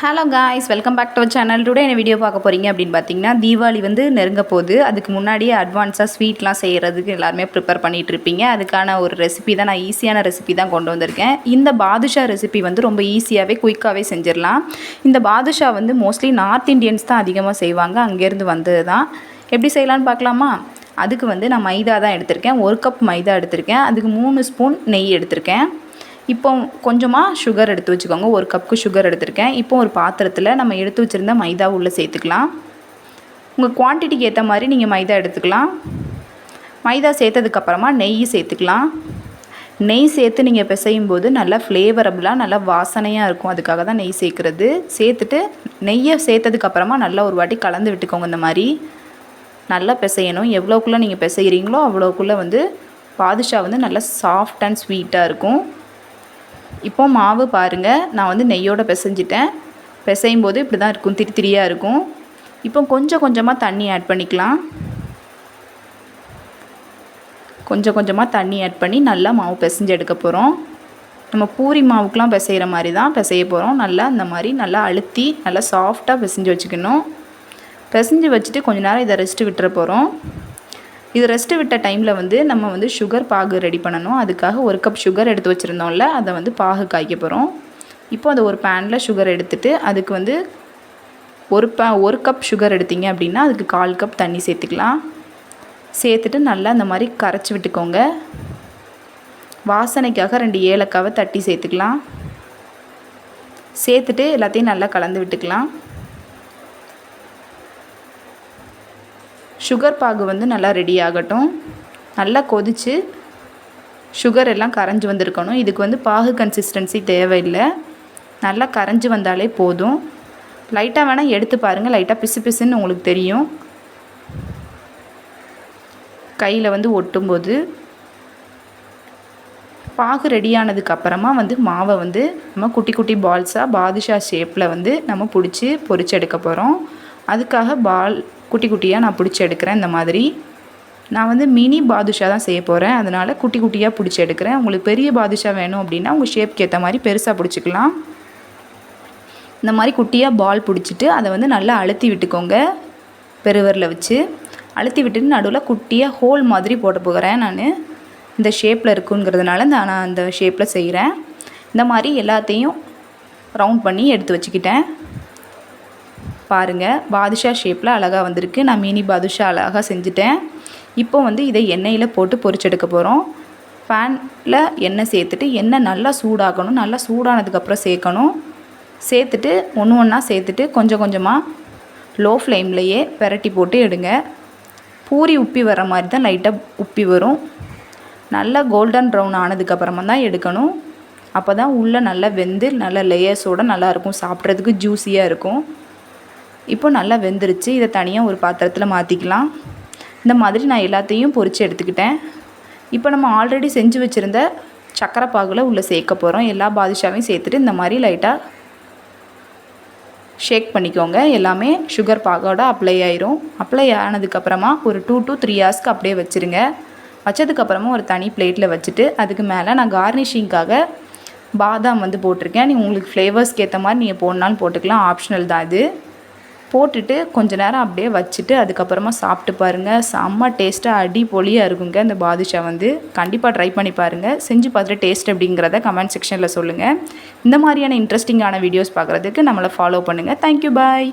Hello guys welcome back to channel today என்ன video பார்க்க போகிறீங்க அப்படின்னு பார்த்தீங்கன்னா தீபாவளி வந்து நெருங்க போகுது. அதுக்கு முன்னாடியே அட்வான்ஸாக ஸ்வீட்லாம் செய்கிறதுக்கு எல்லாருமே ப்ரிப்பேர் பண்ணிகிட்டு இருப்பீங்க. அதுக்கான ஒரு ரெசிபி தான் நான் ஈஸியான ரெசிபி தான் கொண்டு வந்திருக்கேன். இந்த பாதுஷா ரெசிபி வந்து ரொம்ப ஈஸியாகவே குயிக்காகவே செஞ்சிடலாம். இந்த பாதுஷா வந்து மோஸ்ட்லி நார்த் இண்டியன்ஸ் தான் அதிகமாக செய்வாங்க. அங்கேருந்து வந்தது தான். எப்படி செய்யலான்னு பார்க்கலாமா? அதுக்கு வந்து நான் மைதா தான் எடுத்திருக்கேன். ஒரு கப் மைதா எடுத்திருக்கேன். அதுக்கு மூணு ஸ்பூன் நெய் எடுத்திருக்கேன். இப்போ கொஞ்சமாக சுகர் எடுத்து வச்சுக்கோங்க. ஒரு கப்புக்கு சுகர் எடுத்திருக்கேன். இப்போ ஒரு பாத்திரத்தில் நம்ம எடுத்து வச்சுருந்த மைதா உள்ளே சேர்த்துக்கலாம். உங்கள் குவான்டிட்டிக்கு ஏற்ற மாதிரி நீங்கள் மைதா எடுத்துக்கலாம். மைதா சேர்த்ததுக்கப்புறமா நெய் சேர்த்துக்கலாம். நெய் சேர்த்து நீங்கள் பிசையும் போது நல்லா ஃப்ளேவரபுளாக நல்லா வாசனையாக இருக்கும். அதுக்காக தான் நெய் சேர்க்குறது. சேர்த்துட்டு நெய்யை சேர்த்ததுக்கப்புறமா நல்லா ஒரு வாட்டி கலந்து விட்டுக்கோங்க இந்த மாதிரி. நல்லா பிசையணும். எவ்வளோக்குள்ளே நீங்கள் பிசைகிறீங்களோ அவ்வளோக்குள்ளே வந்து பாதுஷா வந்து நல்லா சாஃப்ட் அண்ட் ஸ்வீட்டாக இருக்கும். இப்போ மாவு பாருங்கள் நான் வந்து நெய்யோடு பிசைஞ்சிட்டேன். பிசையும் போது இப்படி தான் இருக்கும் திரி திரியாக இருக்கும். இப்போ கொஞ்சம் கொஞ்சமாக தண்ணி ஆட் பண்ணிக்கலாம். கொஞ்சம் கொஞ்சமாக தண்ணி ஆட் பண்ணி நல்லா மாவு பிசைஞ்சு எடுக்க போகிறோம் நம்ம பூரி மாவுக்கெலாம் பிசைகிற மாதிரி தான் பிசைய போகிறோம் நல்லா இந்த மாதிரி நல்லா அழுத்தி நல்லா சாஃப்டாக பிசைஞ்சு வச்சுக்கணும். பிசைஞ்சு வச்சுட்டு கொஞ்ச நேரம் இதை ரெஸ்ட்டு விட்டுற போகிறோம் இது ரெஸ்ட்டு விட்ட டைமில் வந்து நம்ம வந்து சுகர் பாகு ரெடி பண்ணணும். அதுக்காக ஒரு கப் சுகர் எடுத்து வச்சுருந்தோம்ல அதை வந்து பாகு காய்க்க போகிறோம் இப்போ அதை ஒரு பேனில் சுகர் எடுத்துட்டு அதுக்கு வந்து ஒரு பே ஒரு கப் சுகர் எடுத்திங்க அப்படின்னா அதுக்கு கால் கப் தண்ணி சேர்த்துக்கலாம். சேர்த்துட்டு நல்லா இந்த மாதிரி கரைச்சி விட்டுக்கோங்க. வாசனைக்காக ரெண்டு ஏலக்காவை தட்டி சேர்த்துக்கலாம். சேர்த்துட்டு எல்லாத்தையும் நல்லா கலந்து விட்டுக்கலாம். சுகர் பாகு வந்து நல்லா ரெடி ஆகட்டும். நல்லா கொதித்து சுகர் எல்லாம் கரைஞ்சி வந்திருக்கணும். இதுக்கு வந்து பாகு கன்சிஸ்டன்சி தேவையில்லை. நல்லா கரைஞ்சி வந்தாலே போதும். லைட்டாக வேணால் எடுத்து பாருங்கள் லைட்டாக பிசு பிசுன்னு உங்களுக்கு தெரியும். கையில் வந்து ஒட்டும்போது பாகு ரெடியானதுக்கு அப்புறமா வந்து மாவை வந்து நம்ம குட்டி குட்டி பால்ஸாக பாதுஷா ஷேப்பில் வந்து நம்ம பிடிச்சி பொறிச்செடுக்க எடுக்க போகிறோம் அதுக்காக பால் குட்டி குட்டியாக நான் பிடிச்சி எடுக்கிறேன். இந்த மாதிரி நான் வந்து மினி பாதுஷா தான் செய்ய போகிறேன் அதனால் குட்டி குட்டியாக பிடிச்சி எடுக்கிறேன். உங்களுக்கு பெரிய பாதுஷா வேணும் அப்படின்னா உங்கள் ஷேப்க்கு ஏற்ற மாதிரி பெருசாக பிடிச்சிக்கலாம். இந்த மாதிரி குட்டியாக பால் பிடிச்சிட்டு அதை வந்து நல்லா அழுத்தி விட்டுக்கோங்க. பெருவரில் வச்சு அழுத்தி விட்டுட்டு நடுவில் குட்டியாக ஹோல் மாதிரி போட்டு போகிறேன் நான். இந்த ஷேப்பில் இருக்குங்கிறதுனால நான் அந்த ஷேப்பில் செய்கிறேன் இந்த மாதிரி எல்லாத்தையும் ரவுண்ட் பண்ணி எடுத்து வச்சுக்கிட்டேன். பாருங்கள் பாதுஷா ஷேப்பில் அழகாக வந்திருக்கு. நான் மினி பாதுஷா அழகாக செஞ்சுட்டேன். இப்போ வந்து இதை எண்ணெயில் போட்டு பொரிச்செடுக்க போகிறோம் ஃபேனில் எண்ணெய் சேர்த்துட்டு எண்ணெய் நல்லா சூடாகணும். நல்லா சூடானதுக்கப்புறம் சேர்க்கணும். சேர்த்துட்டு ஒன்று ஒன்றா சேர்த்துட்டு கொஞ்சம் கொஞ்சமாக லோ ஃப்ளேம்லையே பெரட்டி போட்டு எடுங்க. பூரி உப்பி வர மாதிரி தான் லைட்டாக உப்பி வரும். நல்லா கோல்டன் ப்ரௌன் ஆனதுக்கப்புறமா தான் எடுக்கணும். அப்போ தான் உள்ளே நல்லா வெந்து நல்லா லேயர்ஸோடு நல்லாயிருக்கும் சாப்பிட்றதுக்கு ஜூஸியாக இருக்கும். இப்போ நல்லா வெந்துருச்சு. இதை தனியாக ஒரு பாத்திரத்தில் மாற்றிக்கலாம் இந்த மாதிரி நான் எல்லாத்தையும் பொரித்து எடுத்துக்கிட்டேன். இப்போ நம்ம ஆல்ரெடி செஞ்சு வச்சுருந்த சக்கரை பாகில் உள்ளே சேர்க்க போகிறோம் எல்லா பாதுஷாவையும் சேர்த்துட்டு இந்த மாதிரி லைட்டாக ஷேக் பண்ணிக்கோங்க. எல்லாமே சுகர் பாகோட அப்ளை ஆயிரும். அப்ளை ஆனதுக்கப்புறமா ஒரு டூ டு த்ரீ ஹார்ஸ்க்கு அப்படியே வச்சுருங்க. வச்சதுக்கப்புறமா ஒரு தனி பிளேட்டில் வச்சுட்டு அதுக்கு மேலே நான் கார்னிஷிங்காக பாதாம் வந்து போட்டிருக்கேன். நீங்கள் உங்களுக்கு ஃப்ளேவர்ஸ்க்கு ஏற்ற மாதிரி நீங்கள் போடனாலும் போட்டுக்கலாம். ஆப்ஷனல் தான் இது. போட்டுட்டு கொஞ்ச நேரம் அப்படியே வச்சுட்டு அதுக்கப்புறமா சாப்பிட்டு பாருங்கள் செம்ம டேஸ்ட்டாக அடிப்பொலியாக இருக்குங்க இந்த பாதுஷா வந்து. கண்டிப்பாக ட்ரை பண்ணி பாருங்கள் செஞ்சு பார்த்துட்டு டேஸ்ட் அப்படிங்கிறத கமெண்ட் செக்ஷனில் சொல்லுங்கள் இந்த மாதிரியான இன்ட்ரெஸ்டிங்கான வீடியோஸ் பார்க்குறதுக்கு நம்மளை ஃபாலோ பண்ணுங்கள் தேங்க்யூ பாய்